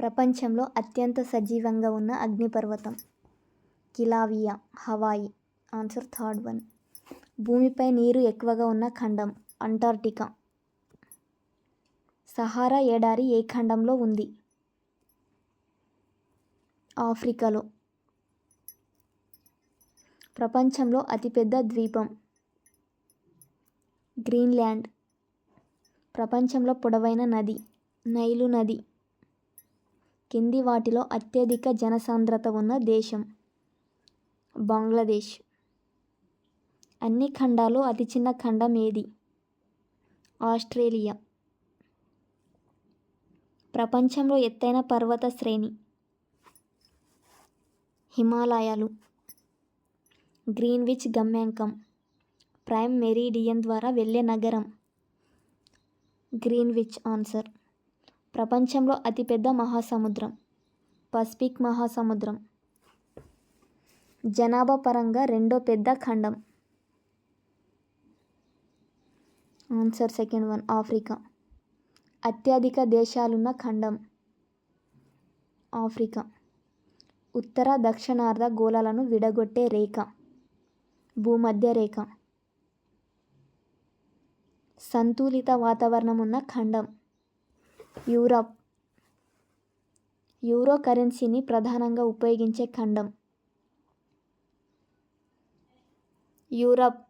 ప్రపంచంలో అత్యంత సజీవంగా ఉన్న అగ్నిపర్వతం. Kilauea Hawaii. Answer third one భూమిపై నీరు ఎక్కువగా ఉన్న ఖండం అంటార్క్టికా. సహారా ఎడారి ఏ ఖండంలో ఉంది? ఆఫ్రికాలో. ప్రపంచంలో అతిపెద్ద ద్వీపం. గ్రీన్లాండ్. ప్రపంచంలో పొడవైన నది నైలు నది. కింది వాటిలో అత్యధిక జనసాంద్రత ఉన్న దేశం బంగ్లాదేశ్. అన్ని ఖండాలు అతి చిన్న ఖండం ఏది? ఆస్ట్రేలియా. ప్రపంచంలో ఎత్తైన పర్వత శ్రేణి. హిమాలయాలు. గ్రీన్విచ్ గమ్యాంకం. ప్రైమ్ మెరీడియన్ ద్వారా వెళ్ళే నగరం. Greenwich answer. ప్రపంచంలో అతిపెద్ద మహాసముద్రం. పసిఫిక్ మహాసముద్రం. జనాభా పరంగా రెండో పెద్ద ఖండం. Answer second one Africa. అత్యధిక దేశాలున్న ఖండం. ఆఫ్రికా. ఉత్తర దక్షిణార్ధ గోళాలను విడగొట్టే రేఖ. భూమధ్య రేఖ. సంతులిత వాతావరణం ఉన్న ఖండం. యూరప్. యూరో కరెన్సీని ప్రధానంగా ఉపయోగించే ఖండం. యూరప్.